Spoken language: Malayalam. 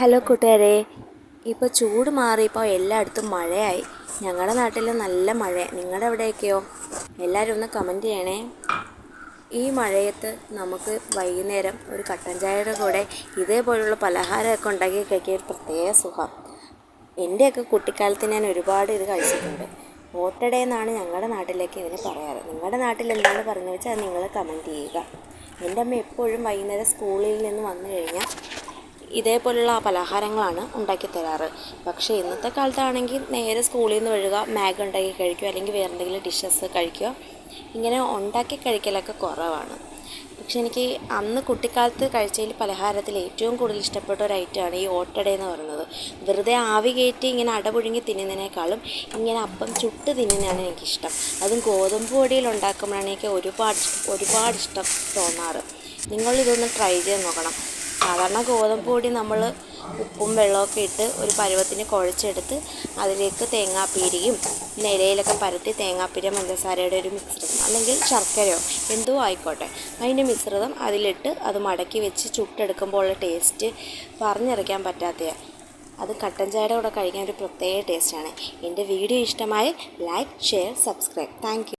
ഹലോ കൂട്ടുകാരെ. ഇപ്പോൾ ചൂട് മാറിയപ്പോൾ എല്ലായിടത്തും മഴയായി. ഞങ്ങളുടെ നാട്ടിൽ നല്ല മഴ. നിങ്ങളുടെ എവിടെയൊക്കെയോ എല്ലാവരും ഒന്ന് കമന്റ് ചെയ്യണേ. ഈ മഴയത്ത് നമുക്ക് വൈകുന്നേരം ഒരു കട്ടൻ ചായയുടെ കൂടെ ഇതേപോലുള്ള പലഹാരമൊക്കെ ഉണ്ടാക്കി കഴിക്കാൻ ഒരു പ്രത്യേക സുഖം. എന്റെയൊക്കെ കുട്ടിക്കാലത്ത് ഞാൻ ഒരുപാട് ഇത് കഴിച്ചിട്ടുണ്ട്. ഓട്ടട എന്നാണ് ഞങ്ങളുടെ നാട്ടിലേക്ക് ഇതിന് പറയാറ്. നിങ്ങളുടെ നാട്ടിൽ എന്താണ് പറഞ്ഞു വെച്ചാൽ നിങ്ങൾ കമന്റ് ചെയ്യുക. എന്റെ അമ്മ എപ്പോഴും വൈകുന്നേരം സ്കൂളിൽ നിന്ന് വന്നു കഴിഞ്ഞാൽ ഇതേപോലുള്ള പലഹാരങ്ങളാണ് ഉണ്ടാക്കി തരാറ്. പക്ഷേ ഇന്നത്തെ കാലത്താണെങ്കിൽ നേരെ സ്കൂളിൽ നിന്ന് വരിക മാഗ് ഉണ്ടാക്കി കഴിക്കുക അല്ലെങ്കിൽ വേറെ എന്തെങ്കിലും ഡിഷസ് കഴിക്കുക ഇങ്ങനെ ഉണ്ടാക്കി കഴിക്കലൊക്കെ കുറവാണ്. പക്ഷെ എനിക്ക് അന്ന് കുട്ടിക്കാലത്ത് കഴിച്ചതിൽ പലഹാരത്തിൽ ഏറ്റവും കൂടുതൽ ഇഷ്ടപ്പെട്ട ഒരു ഐറ്റമാണ് ഈ ഓട്ടട എന്ന് പറയുന്നത്. വെറുതെ ആവി കയറ്റി ഇങ്ങനെ അടപുഴുങ്ങി തിന്നുന്നതിനേക്കാളും ഇങ്ങനെ അപ്പം ചുട്ട് തിന്നുന്നതാണ് എനിക്കിഷ്ടം. അതും ഗോതമ്പ് പൊടിയിൽ ഉണ്ടാക്കുമ്പോഴാണ് എനിക്ക് ഒരുപാട് ഒരുപാട് ഇഷ്ടം തോന്നാറ്. നിങ്ങളിതൊന്ന് ട്രൈ ചെയ്ത് നോക്കണം. സാധാരണ ഗോതമ്പ് പൊടി നമ്മൾ ഉപ്പും വെള്ളമൊക്കെ ഇട്ട് ഒരു പരുവത്തിന് കുഴച്ചെടുത്ത് അതിലേക്ക് തേങ്ങാപ്പീരിയും പിന്നെ ഇലയിലൊക്കെ പരത്തി തേങ്ങാപ്പീര പഞ്ചസാരയുടെ ഒരു മിശ്രിതം അല്ലെങ്കിൽ ശർക്കരയോ എന്തോ ആയിക്കോട്ടെ. അതിന്റെ മിശ്രിതം അതിലിട്ട് അത് മടക്കി വെച്ച് ചുട്ടെടുക്കുമ്പോഴുള്ള ടേസ്റ്റ് പറഞ്ഞറിയിക്കാൻ പറ്റാത്ത അത് കട്ടൻ ചായയുടെ കൂടെ കഴിക്കാൻ ഒരു പ്രത്യേക ടേസ്റ്റാണ് എന്റെ വീഡിയോ ഇഷ്ടമായി ലൈക്ക് ഷെയർ സബ്സ്ക്രൈബ് താങ്ക്